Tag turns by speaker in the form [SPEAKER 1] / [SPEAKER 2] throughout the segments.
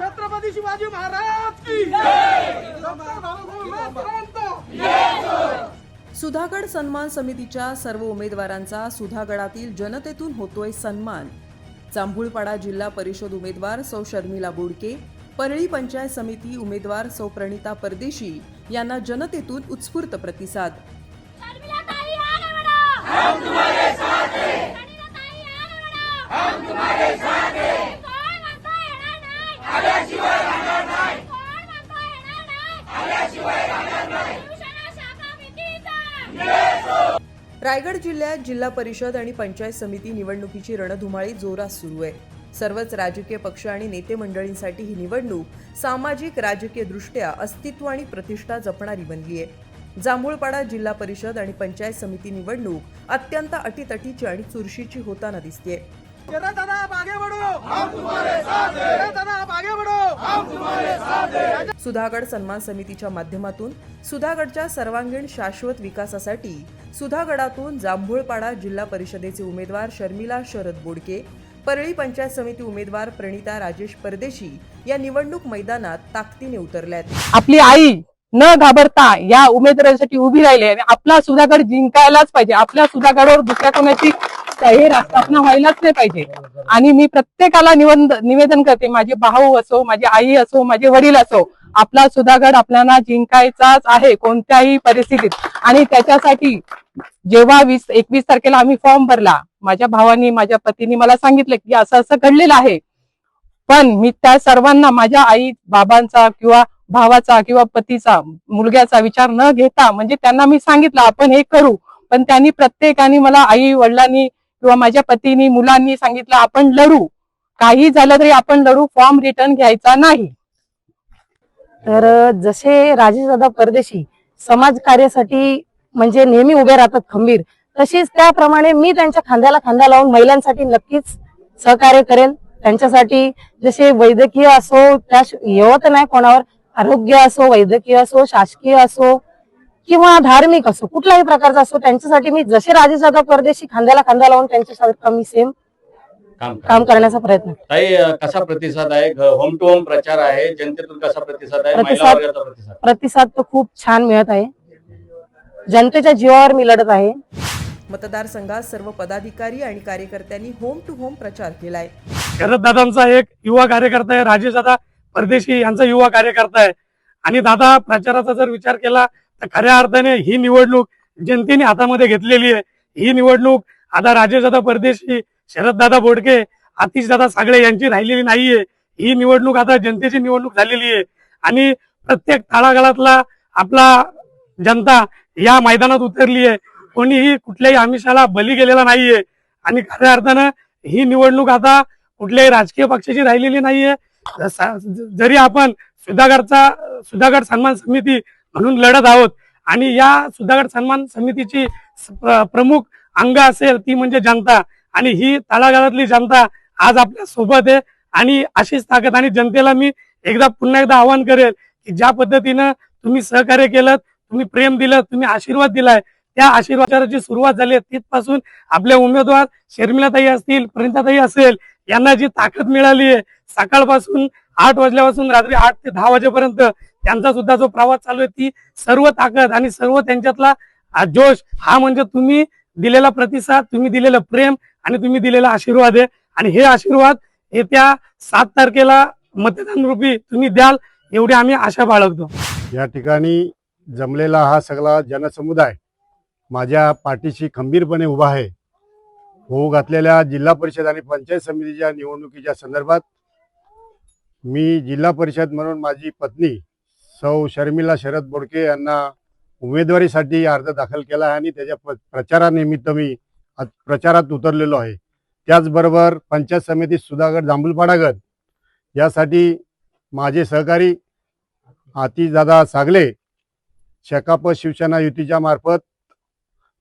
[SPEAKER 1] छत्रपती शिवाजी महाराज
[SPEAKER 2] सुधागड सन्मान समितीच्या सर्व उमेदवारांचा सुधागडातील जनतेतून होतोय सन्मान. जांभूळपाडा जिल्हा परिषद उमेदवार सौ शर्मिला बोडके परळी पंचायत समिती उमेदवार सौ प्रणिता परदेशी यांना जनतेतून उत्स्फूर्त प्रतिसाद. रायगड जिल्ह्यात जिल्हा परिषद आणि पंचायत समिती निवडणुकीची रणधुमाळी जोरात सुरू आहे. सर्वच राजकीय पक्ष आणि नेते मंडळींसाठी ही निवडणूक सामाजिक राजकीय दृष्ट्या अस्तित्व आणि प्रतिष्ठा जपणारी बनली आहे जांभूळपाडा जिल्हा परिषद आणि पंचायत समिती निवडणूक अत्यंत अटीतटीची आणि चुरशीची होताना दिसतेय.
[SPEAKER 1] जरा दादा आप आगे बढ़ो हम तुम्हारे साथ हैं। जरा दादा आप आगे बढ़ो हम तुम्हारे साथ हैं।
[SPEAKER 2] सुधागड सन्मान समितीच्या माध्यमातून सुधागडच्या सर्वांगीण शाश्वत विकासासाठी सुधागडातून जांभूळपाडा जिल्हा परिषदेचे उमेदवार शर्मिला शरद बोडके परळी पंचायत समिती उमेदवार प्रणिता राजेश परदेशी या निवडणूक मैदानात ताकदीने उतरल्यात.
[SPEAKER 3] आपली आई न घाबरता या उमेदवारांसाठी उभी राहिली आणि आपला सुधागड जिंकायलाच पाहिजे. आपल्या सुधागडवर दुसऱ्या कोणाची हे स्थापना व्हायलाच नाही पाहिजे. आणि मी प्रत्येकाला निवंद निवेदन करते माझे भाऊ असो माझी आई असो माझे वडील असो आपला सुधागड आपल्याला जिंकायचाच आहे कोणत्याही परिस्थितीत. आणि त्याच्यासाठी जेव्हा वीस एकवीस तारखेला आम्ही फॉर्म भरला माझ्या भावानी माझ्या पतीने मला सांगितलं की असं असं घडलेलं आहे. पण मी त्या सर्वांना माझ्या आई बाबांचा किंवा भावाचा किंवा पतीचा मुलग्याचा विचार न घेता म्हणजे त्यांना मी सांगितलं आपण हे करू. पण त्यांनी प्रत्येकाने मला आई वडिलांनी किंवा माझ्या पतीनी मुलांनी सांगितलं आपण लढू. काही झालं तरी आपण लढू फॉर्म रिटर्न घ्यायचा नाही. तर जसे राजेशदादा परदेशी समाज कार्यासाठी म्हणजे नेहमी उभे राहतात खंबीर तशीच त्याप्रमाणे मी त्यांच्या खांद्याला खांदा लावून महिलांसाठी नक्कीच सहकार्य करेल त्यांच्यासाठी जसे वैद्यकीय असो त्या येवत नाही कोणावर आरोग्य असो वैद्यकीय असो शासकीय असो किंवा धार्मिक असो कुठल्याही प्रकारचा असो त्यांच्यासाठी मी जसे राजेशदादा परदेशी खांद्याला खांदा लावून त्यांच्यासारखं मी सेम
[SPEAKER 4] काम
[SPEAKER 3] काम करण्याचा प्रयत्न.
[SPEAKER 4] ताई कसा प्रतिसाद आहे? होम टू होम प्रचार आहे जनतेतून कसा प्रतिसाद आहे?
[SPEAKER 3] प्रतिसाद
[SPEAKER 4] प्रतिसाद.
[SPEAKER 3] तो खूप छान मिळत आहे. जनतेच्या जीवावर मी लढत आहे.
[SPEAKER 2] मतदारसंघात सर्व पदाधिकारी आणि कार्यकर्त्यांनी होम टू होम प्रचार केलाय.
[SPEAKER 5] शरददादांचा एक युवा कार्यकर्ता आहे राजेश दादा परदेशी यांचा युवा कार्यकर्ता आहे. आणि दादा प्रचाराचा जर विचार केला तर खऱ्या अर्थाने ही निवडणूक जनतेने हातामध्ये घेतलेली आहे. ही निवडणूक आता राजेशदादा परदेशी शरददादा बोडके आतिशदादा सागळे यांची राहिलेली नाहीये. ही निवडणूक आता जनतेची निवडणूक झालेली आहे. आणि प्रत्येक तळागाळातला आपला जनता या मैदानात उतरली आहे. कोणीही कुठल्याही आमिषाला बली गेलेला नाहीये. आणि खऱ्या अर्थानं ही निवडणूक आता कुठल्याही राजकीय पक्षाची राहिलेली नाहीये. जरी आपण सुधागडचा सुधागड सन्मान समिती म्हणून लढत आहोत आणि या सुधागड सन्मान समितीची प्र- प्रमुख अंग असेल ती म्हणजे जनता. आणि ही तळागाळातली जनता आज आपल्यासोबत आहे. आणि अशीच ताकद आणि जनतेला मी एकदा पुन्हा एकदा आवाहन करेल की ज्या पद्धतीनं तुम्ही सहकार्य केलं तुम्ही प्रेम दिलं तुम्ही आशीर्वाद दिलाय त्या आशीर्वादाची सुरुवात झाली आहे. तिथपासून आपल्या उमेदवार शर्मिलाताई असतील प्रणिताताई असेल यांना जी ताकद मिळाली आहे सकाळपासून आठ वाजल्यापासून रात्री आठ ते दहा वाजेपर्यंत त्यांचा सुद्धा जो प्रवास चालू आहे ती सर्व ताकद आणि सर्व त्यांच्यातला जोश हा म्हणजे तुम्ही दिलेला प्रतिसाद तुम्ही दिलेलं प्रेम आणि तुम्ही दिलेला आशीर्वाद आहे. आणि हे आशीर्वाद येत्या सात तारखेला मतदान रूपी तुम्ही द्याल एवढी आम्ही आशा बाळगतो.
[SPEAKER 6] या ठिकाणी जमलेला हा सगळा जनसमुदाय माझ्या पाठीशी खंबीरपणे उभा आहे. होऊ घातलेल्या जिल्हा परिषद आणि पंचायत समितीच्या निवडणुकीच्या संदर्भात मी जिल्हा परिषद म्हणून माझी पत्नी सौ शर्मिला शरद बोडके यांना उमेदवारीसाठी अर्ज दाखल केला आहे आणि त्याच्या प्रचारानिमित्त मी आज प्रचारात उतरलेलो आहे. त्याचबरोबर पंचायत समिती सुधागड जांभूलपाडागड यासाठी माझे सहकारी आतिशदादा सागले शेकाप शिवसेना युतीच्या मार्फत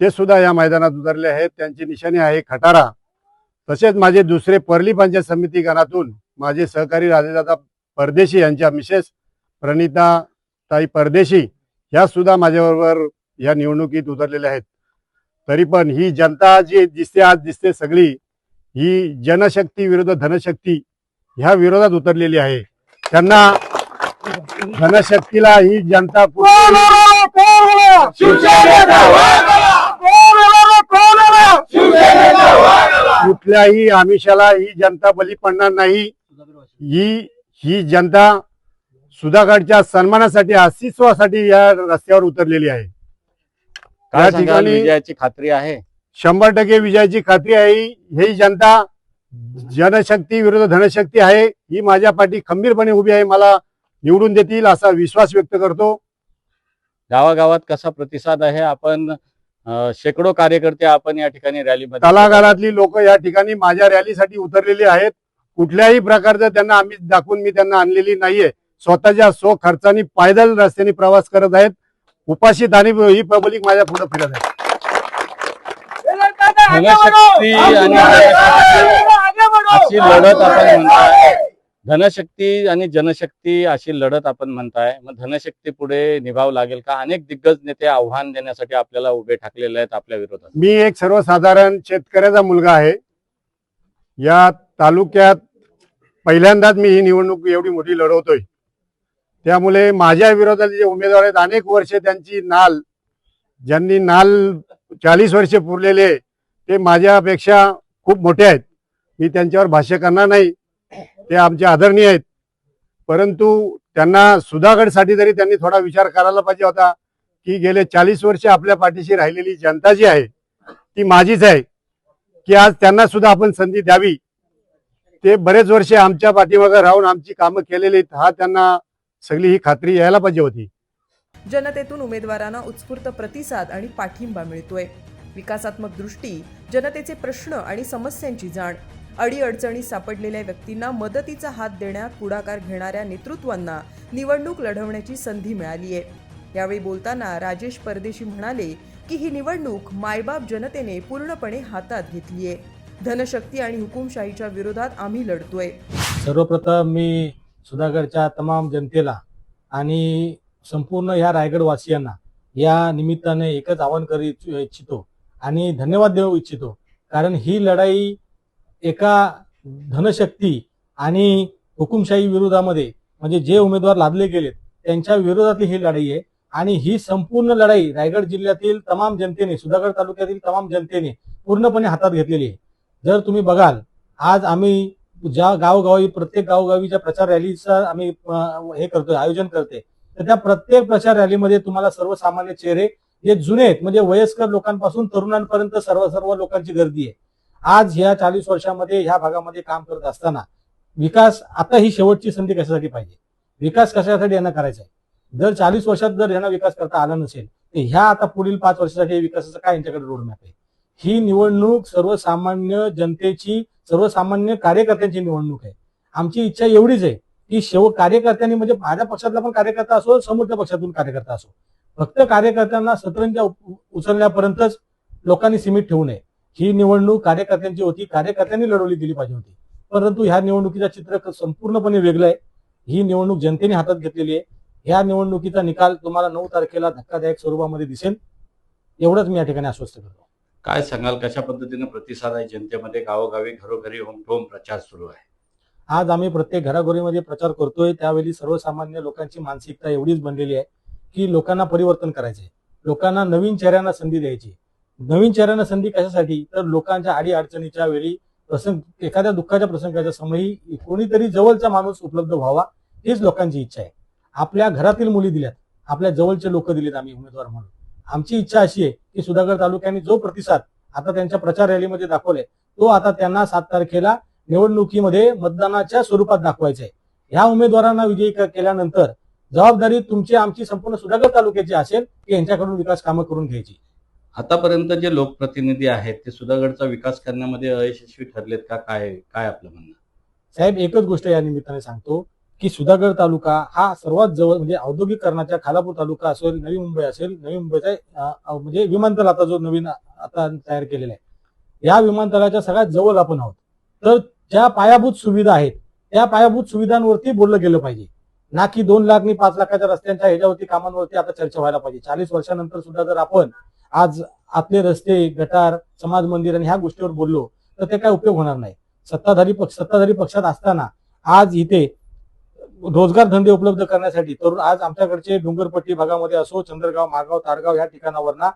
[SPEAKER 6] ते सुद्धा या मैदानात उतरले आहेत. त्यांची निशाणी आहे खटारा. तसेच माझे दुसरे परली पंचायत समिती गणातून माझे सहकारी राजेदादा परदेशी यांच्या मिसेस प्रणिता ताई परदेशी ह्या सुद्धा माझ्याबरोबर या निवडणुकीत उतरलेले आहेत. तरी पण ही जनता जी दिसते आज दिसते सगळी ही जनशक्ती विरुद्ध धनशक्ती ह्या विरोधात उतरलेली आहे. त्यांना धनशक्तीला ही जनता कुठल्याही आमिषाला ही जनता बली पडणार नाही. ही ही जनता सुधागडच्या सन्मानासाठी अस्तित्वासाठी या रस्त्यावर उतरलेली आहे.
[SPEAKER 4] काय
[SPEAKER 6] या
[SPEAKER 4] सांगाल?
[SPEAKER 6] ठिकाणी
[SPEAKER 4] विजयाची खात्री आहे.
[SPEAKER 6] शंभर टक्के विजयाची खात्री आहे. ही जनता जनशक्ती विरुद्ध धनशक्ती आहे. ही माझ्या पाठी खंबीरपणे उभी आहे. मला निवडून देतील असा विश्वास व्यक्त करतो.
[SPEAKER 4] गावागावात कसा प्रतिसाद आहे? आपण शेकडो कार्यकर्ते आपण या ठिकाणी रॅलीमध्ये
[SPEAKER 6] तलागारातली लोक या ठिकाणी माझ्या रॅलीसाठी उतरलेली आहेत. कुठल्याही प्रकारचं त्यांना आम्ही दाखवून मी त्यांना आणलेली नाहीये. स्वतःच्या स्व खर्चानी पायदल रस्त्याने प्रवास करत आहेत. उपाशी दानी ही पब्लिक माझ्या पुढे फिरत आहे.
[SPEAKER 4] धनशक्ती आणि अशी लढत आपण म्हणताय धनशक्ती आणि जनशक्ती अशी लढत आपण म्हणताय. मग धनशक्ती पुढे निभाव लागेल का? अनेक दिग्गज नेते आव्हान देण्यासाठी आपल्याला उभे ठाकलेले आहेत आपल्या विरोधात.
[SPEAKER 6] मी एक सर्वसाधारण शेतकऱ्याचा मुलगा आहे. या तालुक्यात पहिल्यांदाच मी ही निवडणूक एवढी मोठी लढवतोय. त्यामुळे माझ्या विरोधात जे उमेदवार आहेत अनेक वर्षे त्यांची नाल ज्यांनी नाल चाळीस वर्षे पुरलेले ते माझ्यापेक्षा खूप मोठे आहेत. मी त्यांच्यावर भाष्य करणार नाही. ते आमचे आदरणीय आहेत. परंतु त्यांना सुधागडसाठी तरी त्यांनी थोडा विचार करायला पाहिजे होता की गेले चाळीस वर्षे आपल्या पाठीशी राहिलेली जनता जी आहे ती माझीच आहे की आज त्यांना सुद्धा आपण संधी द्यावी. ते बरेच वर्षे आमच्या पाठीमागे राहून आमची कामं केलेली हा त्यांना सगळी ही खात्री यायला पाहिजे होती.
[SPEAKER 2] जनतेतून उमेदवारांना उत्स्फूर्त प्रतिसाद आणि पाठिंबा मिळतोय. विकासात्मक दृष्टी जनतेचे प्रश्न आणि समस्यांची जाण अडीअडचणी सापडलेल्या व्यक्तींना मदतीचा हात देण्यात पुढाकार घेणाऱ्या नेतृत्वांना निवडणूक लढवण्याची संधी मिळाली आहे. यावेळी बोलताना राजेश परदेशी म्हणाले की ही निवडणूक मायबाप जनतेने पूर्णपणे हातात घेतली आहे. धनशक्ती आणि हुकुमशाहीच्या विरोधात आम्ही लढतोय.
[SPEAKER 7] सर्वप्रथम मी सुधागरच्या तमाम जनतेला आणि संपूर्ण ह्या रायगडवासियांना या निमित्ताने एकच आवाहन करू इच्छितो आणि धन्यवाद देऊ इच्छितो. कारण ही लढाई एका धनशक्ती आणि हुकुमशाही विरोधामध्ये म्हणजे जे उमेदवार लाभले गेलेत त्यांच्या विरोधातली ही लढाई आहे. आणि ही संपूर्ण लढाई रायगड जिल्ह्यातील तमाम जनतेने सुधागड तालुक्यातील तमाम जनतेने पूर्णपणे हातात घेतलेली आहे. जर तुम्ही बघाल आज आम्ही ज्या गावोगावी प्रत्येक गावोगावीच्या प्रचार रॅलीचं आम्ही हे करतोय आयोजन करते तर त्या प्रत्येक प्रचार रॅलीमध्ये तुम्हाला सर्वसामान्य चेहरे जे जुने आहेत म्हणजे वयस्कर लोकांपासून तरुणांपर्यंत सर्व सर्व लोकांची गर्दी आहे. आज ह्या चाळीस वर्षामध्ये ह्या भागामध्ये काम करत असताना विकास आता ही शेवटची संधी कशासाठी पाहिजे? विकास कशासाठी यांना करायचा आहे जर चाळीस वर्षात जर यांना विकास करता आला नसेल तर ह्या आता पुढील पाच वर्षासाठी विकासाचा काय यांच्याकडे रोडमॅप आहे? ही निवडणूक सर्वसामान्य जनतेची सर्वसामान्य कार्यकर्त्यांची निवडणूक आहे. आमची इच्छा एवढीच आहे की शेव कार्यकर्त्यांनी म्हणजे माझ्या पक्षातला पण कार्यकर्ता असो समोरच्या पक्षातून कार्यकर्ता असो. फक्त कार्यकर्त्यांना सतरंजा उचलण्यापर्यंतच लोकांनी सीमित ठेवू नये. ही निवडणूक कार्यकर्त्यांची होती कार्यकर्त्यांनी लढवली दिली पाहिजे होती. परंतु ह्या निवडणुकीचं चित्र संपूर्णपणे वेगळं आहे. ही निवडणूक जनतेने हातात घेतलेली आहे. ह्या निवडणुकीचा निकाल तुम्हाला नऊ तारखेला धक्कादायक स्वरूपामध्ये दिसेल. एवढंच मी या ठिकाणी आश्वस्त करतो.
[SPEAKER 4] काय सांगाल कशा पद्धतीने प्रतिसाद आहे जनतेमध्ये? गावोगावी घरोघरी होम टोम प्रचार सुरू आहे.
[SPEAKER 7] आज आम्ही प्रत्येक घराघरीमध्ये प्रचार करतोय. त्यावेळी सर्वसामान्य लोकांची मानसिकता एवढीच बनलेली आहे की लोकांना परिवर्तन करायचे लोकांना नवीन चेहऱ्यांना संधी द्यायची नवीन चेहऱ्यांना संधी कशासाठी? तर लोकांच्या आडी अडचणीच्या वेळी प्रसंग एखाद्या दुःखाच्या प्रसंगाच्या समयी कोणीतरी जवळचा माणूस उपलब्ध व्हावा हीच लोकांची इच्छा आहे. आपल्या घरातील मुली दिल्यात आपल्या जवळचे लोक दिलेत आम्ही उमेदवार म्हणून. आमची इच्छा अशी आहे की सुधागड तालुक्याने जो प्रतिसाद आता त्यांच्या प्रचार रॅलीमध्ये दाखवलाय तो आता त्यांना सात तारखेला निवडणुकीमध्ये मतदानाच्या स्वरूपात दाखवायचा आहे. ह्या उमेदवारांना विजयी केल्यानंतर जबाबदारी तुमची आमची संपूर्ण सुधागड तालुक्याची असेल की यांच्याकडून विकास कामं करून घ्यायची.
[SPEAKER 4] आतापर्यंत जे लोकप्रतिनिधी आहेत ते सुधागडचा विकास करण्यामध्ये अयशस्वी ठरलेत का? काय काय आपलं म्हणणं?
[SPEAKER 7] साहेब एकच गोष्ट या निमित्ताने सांगतो की सुधागड तालुका हा सर्वात जवळ म्हणजे औद्योगिकरणाच्या खालापूर तालुका असेल नवी मुंबई असेल नवी मुंबईचा म्हणजे विमानतळ आता जो नवीन आता तयार केलेला आहे. या विमानतळाच्या सगळ्यात जवळ आपण आहोत. तर ज्या पायाभूत सुविधा आहेत त्या पायाभूत सुविधांवरती बोललं गेलं पाहिजे. ना की दोन लाख आणि पाच लाखाच्या रस्त्यांच्या ह्याच्यावरती कामांवरती आता चर्चा व्हायला पाहिजे. चाळीस वर्षानंतर सुद्धा जर आपण आज आपले रस्ते गटार समाज मंदिर आणि ह्या गोष्टीवर बोललो तर ते काय उपयोग होणार नाही. सत्ताधारी पक्ष सत्ताधारी पक्षात असताना आज इथे रोजगार धंदे उपलब्ध करण्यासाठी तरुण आज आमच्याकडचे डोंगरपट्टी भागामध्ये असो चंद्रगाव मागाव तारगाव या ठिकाणावरना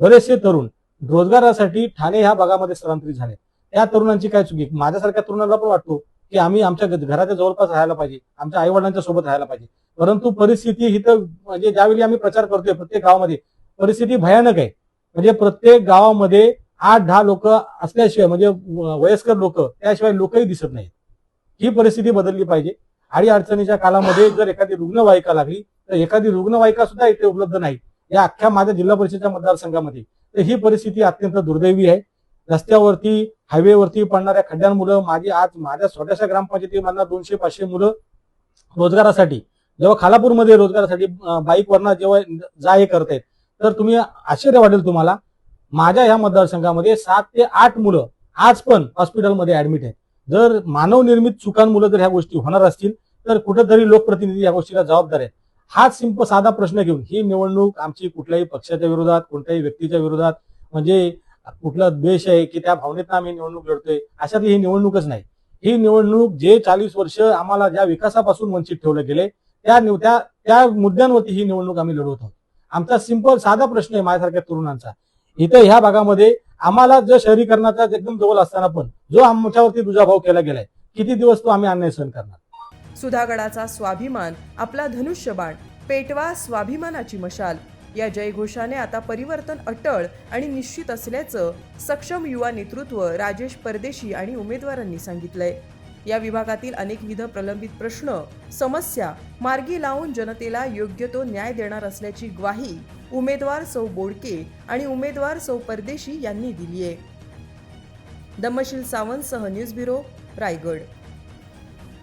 [SPEAKER 7] बरेचसे तरुण रोजगारासाठी ठाणे ह्या भागामध्ये स्थलांतरित झाले. त्या तरुणांची काय चुकी? माझ्यासारख्या तरुणाला पण वाटतो की आम्ही आमच्या घराच्या जवळपास राहायला पाहिजे आमच्या आई वडिलांच्या सोबत राहायला पाहिजे. परंतु परिस्थिती ही तर म्हणजे ज्यावेळी आम्ही प्रचार करतोय प्रत्येक गावामध्ये परिस्थिती भयानक आहे. म्हणजे प्रत्येक गावामध्ये आठ दहा लोक असल्याशिवाय म्हणजे वयस्कर लोक त्याशिवाय लोकही दिसत नाहीत. ही परिस्थिती बदलली पाहिजे. आणि अडचणीच्या काळामध्ये जर एखादी रुग्णवाहिका लागली तर एखादी रुग्णवाहिका सुद्धा इथे उपलब्ध नाही या अख्ख्या माझ्या जिल्हा परिषदेच्या मतदारसंघामध्ये. तर ही परिस्थिती अत्यंत दुर्दैवी आहे. रस्त्यावरती हायवेवरती पडणाऱ्या खड्ड्यांमुळे माझी आज माझ्या छोट्याशा ग्रामपंचायतीमधला दोनशे पाचशे मुलं रोजगारासाठी जेव्हा खालापूरमध्ये रोजगारासाठी बाईकवरनं जेव्हा जा हे करतायत तर तुम्ही आश्चर्य वाटेल तुम्हाला. माझ्या ह्या मतदारसंघामध्ये सात ते आठ मुलं आज पण हॉस्पिटलमध्ये ऍडमिट आहेत. जर मानवनिर्मित चुकांमुळे जर ह्या गोष्टी होणार असतील तर कुठेतरी लोकप्रतिनिधी या गोष्टीला जबाबदार आहेत. हाच सिंप साधा प्रश्न घेऊन ही निवडणूक आमची कुठल्याही पक्षाच्या विरोधात कोणत्याही व्यक्तीच्या विरोधात म्हणजे कुठला द्वेष आहे की त्या भावनेत आम्ही निवडणूक लढतोय अशातली ही निवडणूकच नाही. ही निवडणूक जे चाळीस वर्ष आम्हाला ज्या विकासापासून वंचित ठेवलं गेले त्या त्या त्या मुद्द्यांवरती ही निवडणूक आम्ही लढवत आहोत. आमचा सिंपल साधा प्रश्न आहे माझ्यासारख्या तरुणांचा. इथं ह्या भागामध्ये आम्हाला जो शहरीकरणाचा एकदम जवळ असताना पण जो आमच्यावरती दुजाभाव केला गेलाय किती दिवस तो आम्ही अन्याय सहन करणार?
[SPEAKER 2] सुधागडाचा स्वाभिमान आपला धनुष्यबाण पेटवा स्वाभिमानाची मशाल. या जयघोषाने आता परिवर्तन अटळ आणि निश्चित असल्याचं सक्षम युवा नेतृत्व राजेश परदेशी आणि उमेदवारांनी सांगितलंय. या विभागातील अनेकविध प्रलंबित प्रश्न समस्या मार्गी लावून जनतेला योग्य तो न्याय देणार असल्याची ग्वाही उमेदवार सौ बोडके आणि उमेदवार सौ परदेशी यांनी दिली आहे दमशील सावंतसह न्यूज ब्युरो रायगड.